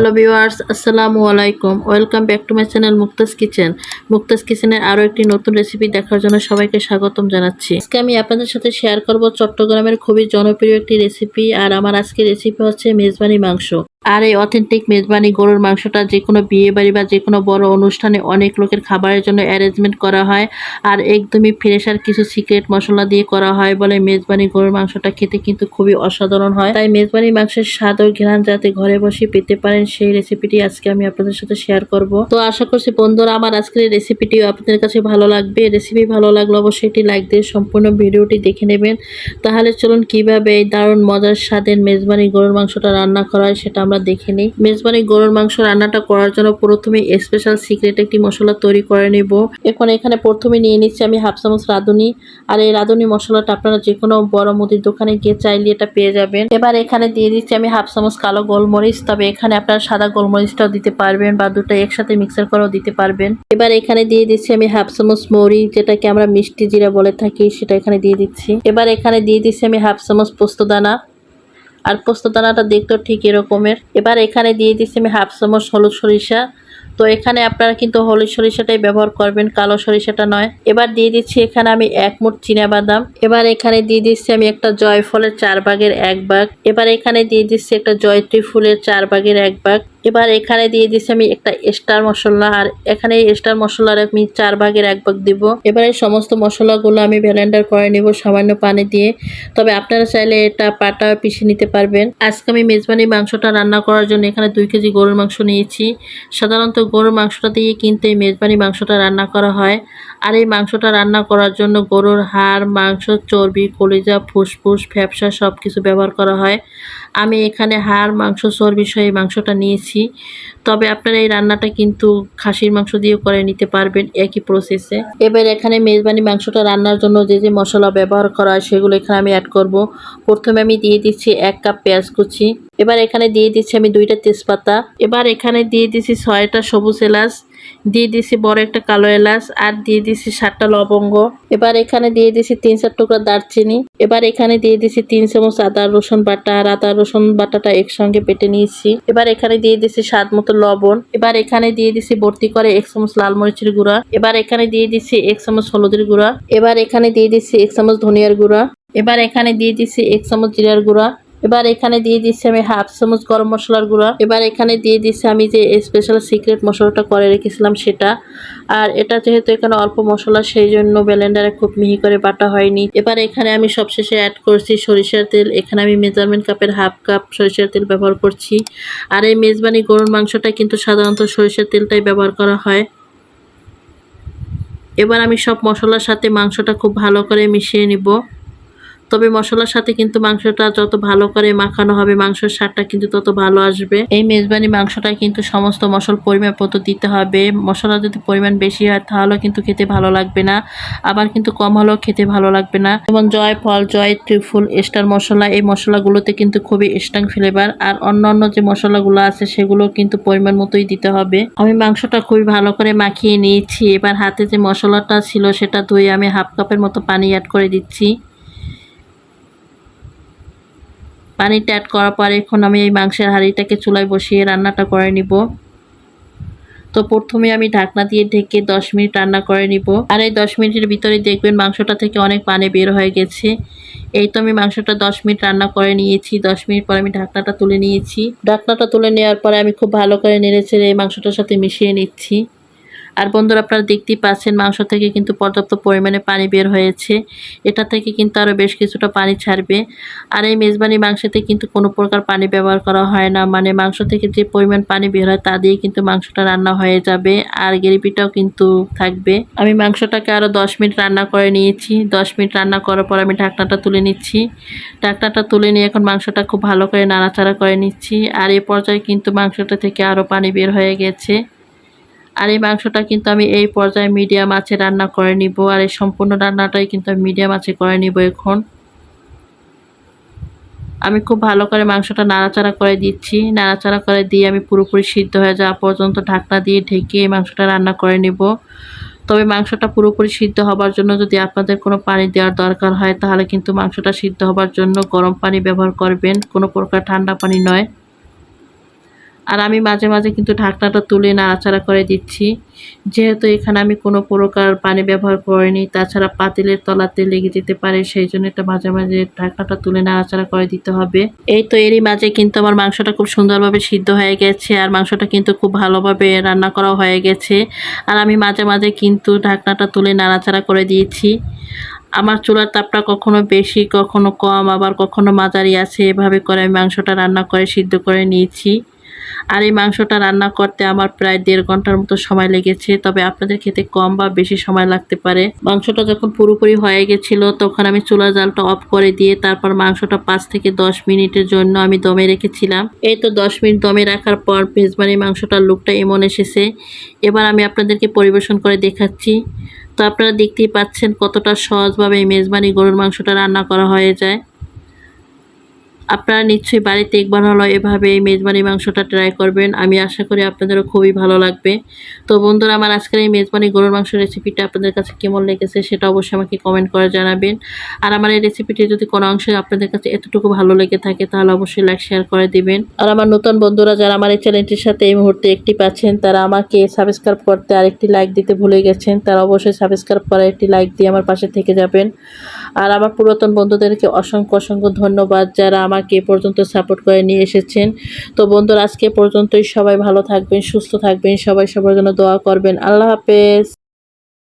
Hello viewers, আসসালামু আলাইকুম। Welcome back to my channel Mukta's kitchen. Mukta's কিচেনের আরও একটি নতুন রেসিপি দেখার জন্য সবাইকে স্বাগতম জানাচ্ছি। আজকে আমি আপনাদের সাথে শেয়ার করব চট্টগ্রামের খুবই জনপ্রিয় একটি রেসিপি, আর আমার আজকে রেসিপি হচ্ছে মেজবানি মাংস। আর এই অথেন্টিক মেজবানি গরুর মাংসটা যে কোনো বিয়ে বাড়ি বা যে কোনো বড় অনুষ্ঠানে অনেক লোকের খাবারের জন্য অ্যারেঞ্জমেন্ট করা হয় আর একদমই ফ্রেশ আর কিছু সিক্রেট মশলা দিয়ে করা হয় বলে মেজবানি গরুর মাংসটা খেতে কিন্তু খুবই অসাধারণ হয়। তাই মেজবানি মাংসের স্বাদ ও ঘ্রাণ যাতে ঘরে বসে পেতে পারেন সেই রেসিপিটি আজকে আমি আপনাদের সাথে শেয়ার করব। তো আশা করছি বন্ধুরা আমার আজকের এই রেসিপিটিও আপনাদের কাছে ভালো লাগবে। রেসিপি ভালো লাগলে অবশ্যই এটি লাইক দিয়ে সম্পূর্ণ ভিডিওটি দেখে নেবেন। তাহলে চলুন কীভাবে এই দারুণ মজার স্বাদের মেজবানি গরুর মাংসটা রান্না করা হয় সেটা আমরা দেখে নিই। মেজবানি গরুর মাংস রান্নাটা করার জন্য প্রথমে স্পেশাল সিক্রেট একটি মশলা তৈরি করে নেব। এখন এখানে প্রথমে নিয়ে নিচ্ছি আমি হাফ চামচ রাঁধুনি। আর এই রাঁধুনি মশলাটা আপনারা যে কোনো বড় মুদির দোকানে গিয়ে চাইলে এটা পেয়ে যাবেন। এবার এখানে দিয়ে দিচ্ছি আমি হাফ চামচ কালো গোলমরিচ। তবে এখানে আপনারা সাদা গোলমরিচটাও দিতে পারবেন বা দুটো একসাথে মিক্সার করেও দিতে পারবেন। এবার এখানে দিয়ে দিচ্ছি আমি হাফ চামচ মৌরি, যেটাকে আমরা মিষ্টি জিরা বলে থাকি, সেটা এখানে দিয়ে দিচ্ছি। এবার এখানে দিয়ে দিচ্ছি আমি হাফ চামচ পোস্ত দানা। আর পোস্ত দানাটা দেখতেও ঠিক এরকমের। এবার এখানে দিয়ে দিচ্ছি আমি হাফ চামচ হলুদ সরিষা। তো এখানে আপনারা কিন্তু হলুদ সরিষাটাই ব্যবহার করবেন, কালো সরিষাটা নয়। এবার দিয়ে দিচ্ছি এখানে আমি এক মুঠ বাদাম এবার এখানে দিয়ে দিচ্ছি আমি একটা জয়ফলের চার ভাগের এক ভাগ। এবার এখানে দিয়ে দিচ্ছি একটা জয়ত্রী ফুলের চার ভাগের এক ভাগ। এবার এখানে দিয়ে দিচ্ছি আমি একটা স্টার মশলা, আর এখানে এই স্টার মশলার আমি চার ভাগের এক ভাগ দিব। এবার এই সমস্ত মশলাগুলো আমি ব্লেন্ডার করে নিব সামান্য পানি দিয়ে। তবে আপনারা চাইলে এটা পাটা পিষে নিতে পারবেন। আজকে আমি মেজবানি মাংসটা রান্না করার জন্য এখানে দুই কেজি গরুর মাংস নিয়েছি। সাধারণত গরুর মাংসটা দিয়ে কিন্তু এই মেজবানি মাংসটা রান্না করা হয়। আর এই মাংসটা রান্না করার জন্য গরুর হাড়, মাংস, চর্বি, কলিজা, ফুসফুস, ফ্যাপসা সব কিছু ব্যবহার করা হয়। আমি এখানে হাড়, মাংস, চর্বি এই মাংসটা নিয়েছি। তবে আপনারা এই রান্নাটা কিন্তু খাসির মাংস দিয়ে করে নিতে পারবেন একই প্রসেসে এবার এখানে মেজবানি মাংসটা রান্নার জন্য যে যে মশলা ব্যবহার করা হয় সেগুলো এখানে আমি অ্যাড করব। প্রথমে আমি দিয়ে দিচ্ছি এক কাপ পেঁয়াজ কুচি। এবার এখানে দিয়ে দিচ্ছি আমি দুইটা তেজপাতা এবার এখানে দিয়ে দিছি ছয়টা সবুজ এলাচ দিয়ে দিছি বড় একটা কালো এলাচ আর দিয়ে দিছি সাতটা লবঙ্গ এবার এখানে দিয়ে দিছি তিন চার টুকরা দারচিনি এবার এখানে দিয়ে দিছি তিন চামচ আদা রসুন বাটা আর আদা রসুন বাটাটা একসঙ্গে পেটে নিয়েছি এবার এখানে দিয়ে দিছি স্বাদ মতো লবণ এবার এখানে দিয়ে দিছি ভর্তি করে এক চামচ লাল মরিচের গুঁড়া এবার এখানে দিয়ে দিছি এক চামচ হলুদের গুঁড়া এবার এখানে দিয়ে দিছি এক চামচ ধনিয়ার গুঁড়া এবার এখানে দিয়ে দিছি এক চামচ জিরার গুঁড়া এবার এখানে দিয়ে দিচ্ছি আমি হাফ চামচ গরম মশলার গুঁড়া। এবার এখানে দিয়ে দিচ্ছি আমি যে স্পেশাল সিক্রেট মশলাটা করে রেখেছিলাম সেটা। আর এটা যেহেতু এখানে অল্প মশলা, সেই জন্য ব্লেন্ডারে খুব মিহি করে বাটা হয়নি। এবার এখানে আমি সবশেষে অ্যাড করছি সরিষার তেল। এখানে আমি মেজারমেন্ট কাপের হাফ কাপ সরিষার তেল ব্যবহার করছি। আর এই মেজবানি গরুর মাংসটা কিন্তু সাধারণত সরিষার তেলটাই ব্যবহার করা হয়। এবার আমি সব মশলার সাথে মাংসটা খুব ভালো করে মিশিয়ে নিব। তবে মশলার সাথে কিন্তু মাংসটা যত ভালো করে মাখানো হবে, মাংসের স্বাদটা কিন্তু তত ভালো আসবে। এই মেজবানি মাংসটা কিন্তু সমস্ত মশল পরিমাণ মতো দিতে হবে। মশলা যদি পরিমাণ বেশি হয়, তাহলেও কিন্তু খেতে ভালো লাগবে না। আবার কিন্তু কম হলেও খেতে ভালো লাগবে না। যেমন জয় ফল, জয় ত্রিফুল, স্টার মশলা, এই মশলাগুলোতে কিন্তু খুবই স্ট্রং ফ্লেভার আর অন্য অন্য যে মশলাগুলো আছে, সেগুলো কিন্তু পরিমাণ মতোই দিতে হবে। আমি মাংসটা খুবই ভালো করে মাখিয়ে নিয়েছি। এবার হাতে যে মশলাটা ছিল, সেটা ধুয়ে আমি হাফ কাপের মতো পানি অ্যাড করে দিচ্ছি। পানিটা অ্যাড করার পরে এখন আমি এই মাংসের হাঁড়িটাকে চুলায় বসিয়ে রান্নাটা করে নিব। তো প্রথমে আমি ঢাকনা দিয়ে ঢেকে দশ মিনিট রান্না করে নিব। আর এই দশ মিনিটের ভিতরে দেখবেন মাংসটা থেকে অনেক পানি বের হয়ে গেছে। এই তো আমি মাংসটা দশ মিনিট রান্না করে নিয়েছি। দশ মিনিট পর আমি ঢাকনাটা তুলে নিয়েছি। ঢাকনাটা তুলে নেওয়ার পরে আমি খুব ভালো করে নেড়ে ছেড়ে এই মাংসটার সাথে মিশিয়ে নিচ্ছি। আর বন্ধুরা আপনারা দেখতেই পাচ্ছেন, মাংস থেকে কিন্তু পর্যাপ্ত পরিমাণে পানি বের হয়েছে। এটা থেকে কিন্তু আরও বেশ কিছুটা পানি ছাড়বে। আর এই মেজবানি মাংসতে কিন্তু কোনো প্রকার পানি ব্যবহার করা হয় না। মানে মাংস থেকে যে পরিমাণ পানি বের হয়, তা দিয়ে কিন্তু মাংসটা রান্না হয়ে যাবে আর গ্রেভিটাও কিন্তু থাকবে। আমি মাংসটাকে আরও দশ মিনিট রান্না করে নিয়েছি। দশ মিনিট রান্না করার পর আমি ঢাকনাটা তুলে নিচ্ছি। ঢাকনাটা তুলে নিয়ে এখন মাংসটা খুব ভালো করে নাড়াচাড়া করে নিচ্ছি। আর এ পর্যায়ে কিন্তু মাংসটা থেকে আরও পানি বের হয়ে গেছে। আর এই মাংসটা কিন্তু আমি এই পর্যায়ে মিডিয়াম আছে রান্না করে নিব। আর এই সম্পূর্ণ রান্নাটাই কিন্তু আমি মিডিয়াম আছে করে নিব এখন। আমি খুব ভালো করে মাংসটা নাড়াচাড়া করে দিচ্ছি। নাড়াচাড়া করে দিয়ে আমি পুরোপুরি সিদ্ধ হয়ে যাওয়া পর্যন্ত ঢাকনা দিয়ে ঢেকে এই মাংসটা রান্না করে নিব। তবে মাংসটা পুরোপুরি সিদ্ধ হবার জন্য যদি আপনাদের কোনো পানি দেওয়ার দরকার হয়, তাহলে কিন্তু মাংসটা সিদ্ধ হবার জন্য গরম পানি ব্যবহার করবেন। কোনো প্রকার ঠান্ডা পানি নয়। আর আমি মাঝে মাঝে কিন্তু ঢাকনাটা তুলে নাড়াচাড়া করে দিচ্ছি। যেহেতু এখানে আমি কোনো প্রকার পানি ব্যবহার করিনি, তাছাড়া পাতিলের তলাতে লেগে যেতে পারে, সেই জন্য এটা মাঝে মাঝে ঢাকনাটা তুলে নাড়াচাড়া করে দিতে হবে। এই তো এরই মাঝে কিন্তু আমার মাংসটা খুব সুন্দরভাবে সিদ্ধ হয়ে গেছে আর মাংসটা কিন্তু খুব ভালোভাবে রান্না করা হয়ে গেছে। আর আমি মাঝে মাঝে কিন্তু ঢাকনাটা তুলে নাড়াচাড়া করে দিয়েছি। আমার চুলার তাপটা কখনো বেশি, কখনো কম, আবার কখনো মাঝারি আছে। এভাবে করে আমি মাংসটা রান্না করে সিদ্ধ করে নিয়েছি। আর এই মাংসটা রান্না করতে আমার প্রায় দেড় ঘণ্টার মতো সময় লেগেছে, তবে আপনাদের খেতে কম বা বেশি সময় লাগতে পারে। মাংসটা যখন পুরোপুরি হয়ে গেছিল, তখন আমি চুলা জালটা অফ করে দিয়ে তারপর মাংসটা পাঁচ থেকে দশ মিনিটের জন্য আমি দমে রেখেছিলাম। এই তো দশ মিনিট দমে রাখার পর মেজবানি মাংসটার লুকটা এমন এসেছে। এবার আমি আপনাদেরকে পরিবেশন করে দেখাচ্ছি। তো আপনারা দেখতেই পাচ্ছেন কতটা সহজভাবে এই মেজবানি গরুর মাংসটা রান্না করা হয়ে যায়। আপনারা নিশ্চয়ই বাড়িতে একবার হলো এভাবে এই মেজবানি মাংসটা ট্রাই করবেন। আমি আশা করি আপনাদেরও খুবই ভালো লাগবে। তো বন্ধুরা, আমার আজকের এই মেজবানি গরুর মাংস রেসিপিটা আপনাদের কাছে কেমন লেগেছে সেটা অবশ্যই আমাকে কমেন্ট করে জানাবেন। আর আমার এই রেসিপিটি যদি কোনো অংশে আপনাদের কাছে এতটুকু ভালো লেগে থাকে, তাহলে অবশ্যই লাইক শেয়ার করে দিবেন। আর আমার নতুন বন্ধুরা, যারা আমার এই চ্যানেলটির সাথে এই মুহূর্তে একটি পাচ্ছেন, তারা আমাকে সাবস্ক্রাইব করতে আর একটি লাইক দিতে ভুলে গেছেন, তারা অবশ্যই সাবস্ক্রাইব করে একটি লাইক দিয়ে আমার পাশে থেকে যাবেন। আর আমার পুরাতন বন্ধুদেরকে অসংখ্য অসংখ্য ধন্যবাদ, যারা আমাকে এ পর্যন্ত সাপোর্ট করে নিয়ে এসেছেন। তো বন্ধুরা, আজকে পর্যন্তই সবাই ভালো থাকবেন, সুস্থ থাকবেন, সবাই সবার জন্য দোয়া করবেন। আল্লাহ হাফেজ।